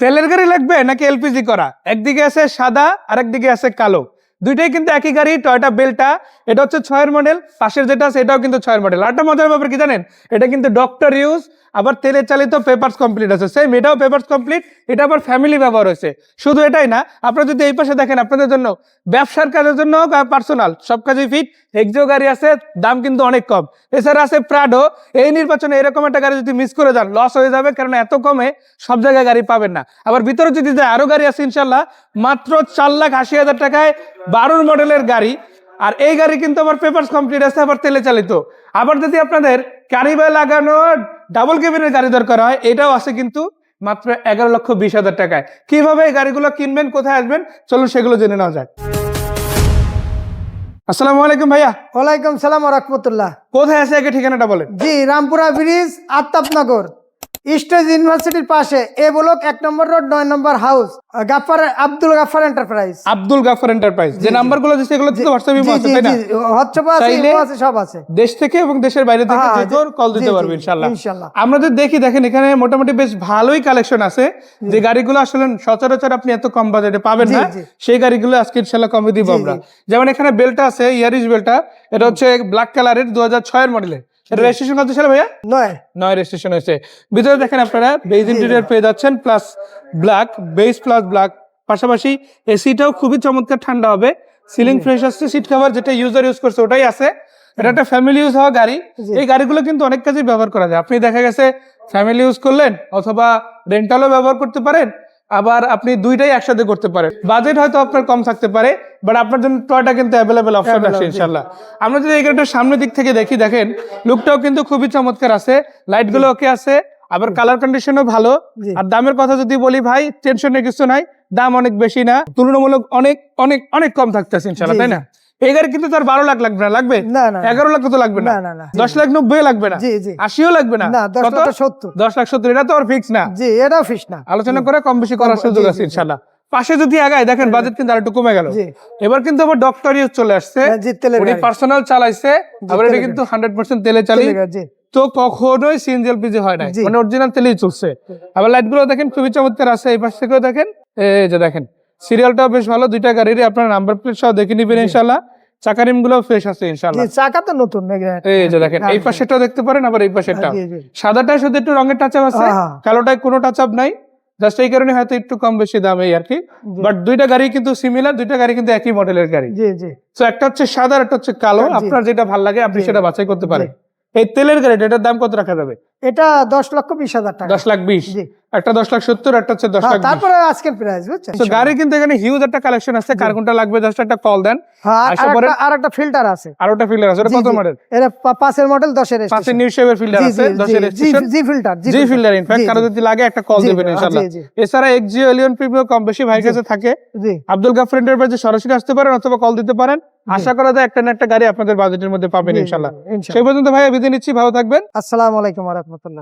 তেলের গাড়ি লাগবে নাকি এলপিজি করা? একদিকে আছে সাদা আর একদিকে আছে কালো। দুইটাই কিন্তু একই গাড়ি, টয়টা, বেলটা। এটা হচ্ছে ছয়ের মডেল, পাশের যেটা আছে এটাও কিন্তু ছয়ের মডেল। আরেকটা মজার ব্যাপার কি জানেন? এটা কিন্তু ডক্টর ইউজ আবার তেলে চালিত পেপারস কমপ্লিট আছে। সেম এটাও পেপারস কমপ্লিট এটা আবার ফ্যামিলি ব্যবহার হয়েছে। শুধু এটাই না, আপনারা যদি এই পাশে দেখেন, আপনাদের জন্য ব্যবসার কাজের জন্য পার্সোনাল সব কাজেই ফিট এক্সিও গাড়ি আছে, দাম কিন্তু অনেক কম। এছাড়া আছে প্রাডো এই নির্বাচনে এরকম একটা গাড়ি যদি মিস করে যান লস হয়ে যাবে কারণ এত কমে সব জায়গায় গাড়ি পাবেন না। আবার ভিতরে যদি যায়, আরও গাড়ি আছে ইনশাল্লাহ মাত্র চার লাখ আশি হাজার টাকায় বারোর মডেলের গাড়ি। আর এই গাড়ি কিন্তু আবার পেপারস কমপ্লিট আছে, আবার তেলে চালিত। আবার যদি আপনাদের ক্যারিবাই লাগানো ডাবল কেবিনের গাড়ি দরকার হয় এটাও আছে কিন্তু মাত্র এগারো লক্ষ বিশ হাজার টাকায়। কীভাবে এই গাড়িগুলো কিনবেন কোথায় আসবেন চলুন সেগুলো জেনে নেওয়া যাক। আসসালামু আলাইকুম ভাইয়া। ওয়ালাইকুম সালাম রহমতুল্লাহ। কোথায় আছে আগে ঠিকানাটা বলেন। জি রামপুরা ব্রিজ আত্তাপনগর স্টেজ ইউনিভার্সিটির পাশে এ ব্লক এক নম্বর রোড নয় নম্বর house Gaffar Abdul Gaffar enterprise Abdul Gaffar enterprise যে নাম্বারগুলো দিচ্ছে এগুলো তো হোয়াটসঅ্যাপে আছে তাই না? হোয়াটসঅ্যাপ আছে ইমো আছে সব আছে। দেশ থেকে এবং দেশের বাইরে থেকে হ্যাঁ, যে জি, তোর কল দিতে পারবে জি, ইনশাল্লাহ ইনশাল্লাহ। আমরা যদি দেখি দেখেন এখানে মোটামুটি বেশ ভালোই কালেকশন আছে। যে গাড়িগুলো আসলে সচরাচর আপনি এত কম বাজেটে পাবেন না। সেই গাড়িগুলো আজকে ইনশাল্লাহ কমে দিব আমরা। যেমন এখানে বেলটা আছে ইয়ারিশ বেলটা এটা হচ্ছে ব্ল্যাক কালারের দু হাজার ছয়ের মডেলের এটা রেজিস্ট্রেশন কত ছিল ভাইয়া? নয়। নয় রেজিস্ট্রেশন হয়েছে। ভিতরে দেখেন আপনারা বেজ ইন্টেরিয়র পেয়ে যাচ্ছেন plus black base plus black পাশাপাশি এসিটাও খুবই চমৎকার ঠান্ডা হবে। সিলিং ফ্রেশ আসছে সিট কভার যেটা ইউজার ইউজ করছে ওটাই আছে। এটা একটা ফ্যামিলি ইউজ হওয়া গাড়ি। এই গাড়িগুলো কিন্তু অনেক কাজে ব্যবহার করা যায়। আপনি দেখা গেছে ফ্যামিলি ইউজ করলেন অথবা রেন্টালও ব্যবহার করতে পারেন আবার আপনি দুইটাই একসাথে করতে পারেন। বাজেট হয়তো আপনার কম থাকতে পারে বাট আপনার জন্য টয়টা কিন্তু অ্যাভেলেবেল অপশন আছে ইনশাল্লাহ। আমরা যদি এই গাড়িটার সামনের দিক থেকে দেখি দেখেন লুকটাও কিন্তু খুবই চমৎকার আছে লাইটগুলো ওকে আছে আবার কালার কন্ডিশনও ভালো। আর দামের কথা যদি বলি ভাই টেনশনের কিছু নাই দাম অনেক বেশি না তুলনামূলক অনেক অনেক অনেক কম থাকতেছে ইনশাল্লাহ তাই না? এই গাড়ি কিন্তু তার বারো লাখ লাগবে না লাগবে? না না না। এগারো লাখ তো লাগবে না। না, না, না। দশ লাখ নব্বই লাগবে না? জি জি। আশিও লাগবে না? না দশ লাখ সত্তর। দশ লাখ সত্তর এটা তো আর ফিক্স না। জি এটাও ফিস না। আলোচনা করে কম বেশি করার সুযোগ আছে ইনশাল্লাহ। পাশে যদি আগায় দেখেন বাজেট কিন্তু আর একটু কমে গেল। এবার কিন্তু আবার ডক্টর ইউজ চলে আসছে। হ্যাঁ, উনি পার্সোনাল চালাইছে আবার এটা কিন্তু হান্ড্রেড পার্সেন্ট তেলে চালি তেলের তো কখনোই সিএনজি এলপিজি হয় না মানে অরিজিনাল তেলেই চলছে। আবার লাইটগুলো দেখেন খুবই চমৎকার আছে এই পাশ থেকেও দেখেন। এই যে দেখেন সিরিয়ালটাও বেশ ভালো দুইটা গাড়ির আপনার নাম্বার প্লেট সহ দেখে নিবেন ইনশাল্লাহ চাকারিমগুলো ফ্রেশ আছে ইনশাল্লাহ চাকা তো নতুন এই যে দেখেন এই হ্যাঁ, পাশেটাও দেখতে পারেন আবার এই পাশেটা। সাদাটায় শুধু একটু রঙের টাচ আছে হ্যাঁ, হ্যাঁ। কালোটায় কোনো টাচ আপ নাই। জাস্ট এই কারণে হয়তো একটু কম বেশি দাম এই আর কি। বাট দুইটা গাড়ি কিন্তু সিমিলার দুইটা গাড়ি কিন্তু একই মডেলের গাড়ি। জি জি। তো একটা হচ্ছে সাদা একটা হচ্ছে কালো। আপনার যেটা ভালো লাগে আপনি সেটা বাছাই করতে পারেন। এই তেলের গাড়িটা এটার দাম কত রাখা যাবে? এটা দশ লক্ষ বিশ হাজার টাকা। দশ লাখ বিশ? একটা দশ লাখ সত্তর একটা হচ্ছে দশ হ্যাঁ, লাখ তারপরে আজকের প্রাইস তো গাড়ি কিন্তু এখানে হিউজ একটা কালেকশন আছে। কার কোনটা লাগবে জাস্ট একটা কল দেন। হ্যাঁ আর- একটা- ফিল্টার আছে। আর ওটা ফিল্ডার আছে কত মডেল এটা পাঁচের মডেল দশের পাঁচের নিউ শেপের ফিল্ডার জি, আছে দশের জি, রেজিস্ট্রেশন জি ফিল্টার ইনফ্যাক্ট কারও যদি লাগে একটা কল দেবেন ইনশাআল্লাহ। এছাড়া এক্সিও এলিয়ন প্রিমিয়াম কম বেশি ভাইয়ের কাছে থাকে। আব্দুল গাফর এন্টারপ্রাইজে সরাসরি আসতে পারেন অথবা কল দিতে পারেন। আশা করা যায় একটা না একটা গাড়ি আপনাদের বাজেটের মধ্যে পাবেন ইনশাল্লাহ। সেই পর্যন্ত ভাইয়া বিদায় নিচ্ছি ভালো থাকবেন। আসসালামু আলাইকুম রহমতুল্লাহ।